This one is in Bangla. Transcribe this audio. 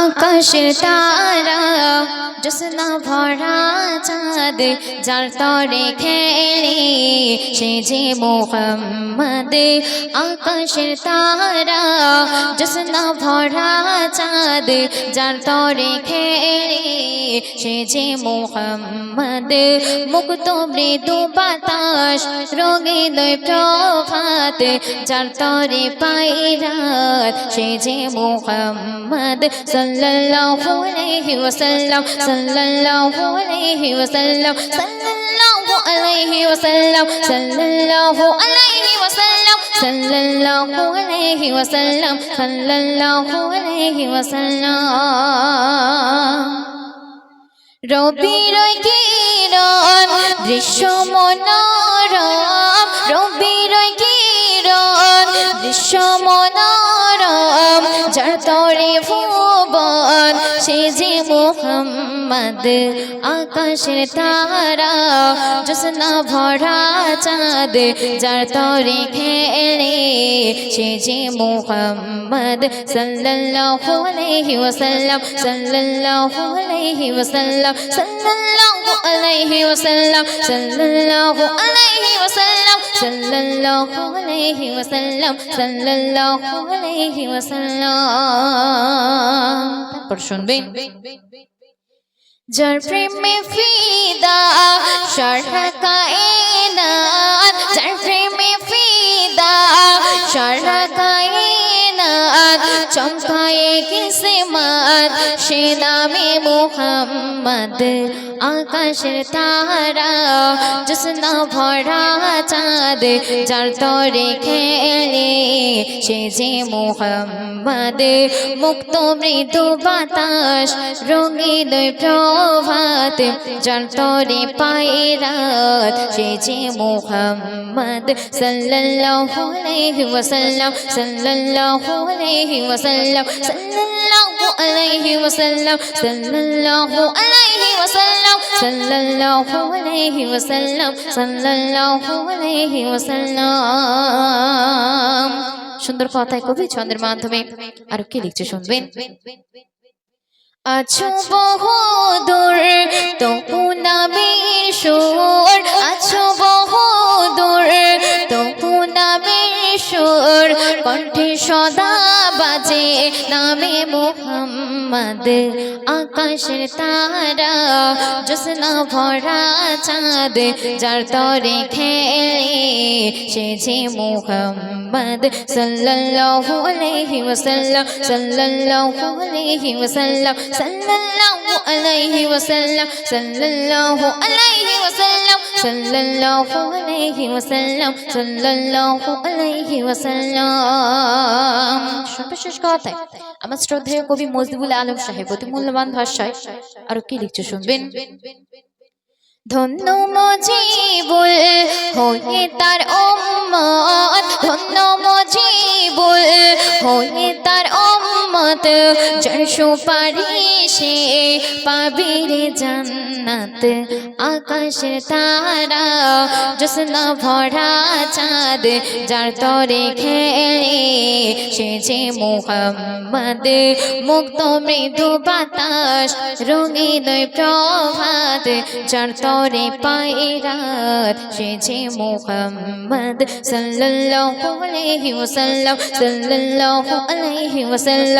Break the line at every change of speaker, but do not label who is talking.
আকাশের তারা জোসনা ভরা চাঁদ, যার তরে খেলে সে যে মোহাম্মদ। আকাশের তারা জোসনা ভরা চাঁদ, যার তরে খেলে সে যে মোহাম্মদ। মুক্ত মৃদু বাতাস রঙিন প্রভাত, যার তরে পায়রাত সে যে মোহাম্মদ। সাল্লাল্লাহু আলাইহি ওয়াসাল্লাম, সাল্লাল্লাহু আলাইহি ওয়াসাল্লাম, সাল্লাল্লাহু আলাইহি ওয়াসাল্লাম, সাল্লাল্লাহু আলাইহি ওয়াসাল্লাম, সাল্লাল্লাহু আলাইহি ওয়াসাল্লাম, সাল্লাল্লাহু আলাইহি ওয়াসাল্লাম। রবির কিরণ দৃশ্য মনোরম। রবির কিরণ দৃশ্য মনোরম যার তরে ভুবন। সে যে মোহাম্মদ, আকাশের তারা জোসনা ভরা চাঁদ, যার তরে খেলে সে যে মোহাম্মদ সাল্লাল্লাহু আলাইহি ওয়াসাল্লাম, সাল্লাল্লাহু আলাইহি ওয়াসাল্লাম, সাল্লাল্লাহু আলাইহি ওয়াসাল্লাম, সাল্লাল্লাহু আলাইহি ওয়াসাল্লাম। sallallahu alayhi wa sallam sallallahu alayhi wa sallam তারপর শুনবেন যার প্রেমে ফিদা শরহ কায়নাত যার প্রেমে কায়নাত কিসে মার? সে নামে মোহাম্মদ আকাশের তারা জোসনা ভরা চাঁদ যার তরে খেলে সে যে মোহাম্মদ, মুক্ত মৃদু বাতাস, রঙিন প্রভাত, যার তরে পায়রাত সে যে মোহাম্মদ, সাল্লাল্লাহু আলাইহি ওয়াসাল্লাম, সাল্লাল্লাহু আলাইহি ওয়াসাল্লাম, সাল্লাল্লাহু আলাইহি ওয়াসাল্লাম, সাল্লাল্লাহু আলাইহি ওয়াসাল্লাম, সাল্লাল্লাহু আলাইহি ওয়াসাল্লাম, সাল্লাল্লাহু আলাইহি ওয়াসাল্লাম। সুন্দর কথায় কবি ছন্দের মাধ্যমে আর কি লিখছে শুনবেন? আছো বহু দূর, তবু নামের সুর। আছো বহু দূর, তবু নামের সুর। কণ্ঠে সদা বাজে নামে মোহাম্মদ। আকাশের তারা জোসনা ভরা চাঁদ, যার তরে খেলে যে মোহাম্মদ সাল্লাল্লাহু আলাইহি ওয়াসাল্লাম সাল্লাল্লাহু আলাইহি ওয়াসাল্লাম সাল্লাল্লাহু আলাইহি ওয়াসাল্লাম সাল্লাল্লাহু আলাইহি ওয়াসাল্লাম সাল্লাল্লাহু আলাইহি ওয়াসাল্লাম সাল্লাল্লাহু আলাইহি ওয়াসাল্লাম সর্বশেষ কথায় আমার শ্রদ্ধেয় কবি মজদুবুল আলম সাহেব, অতি মূল্যবান ভাষায় আরও কি লিখছে শুনবেন? ধন্য মজিবুল হয়ে তার উম্মত ধন্য মজিবুল হয়ে তার উম্মত যার সুপারিশে পাবি রে জান্নাত তারা জোসনা ভরা চাঁদ, যার তরে খেলে সে যে মোহাম্মদ মুক্ত মৃদু বাতাস, রঙিন প্রভাত, যার তরে পায়রাত সে যে মোহাম্মদ সাল্লাল্লাহু আলাইহি ওয়াসাল্লাম, সাল্লাল্লাহু আলাইহি ওয়াসাল্লাম।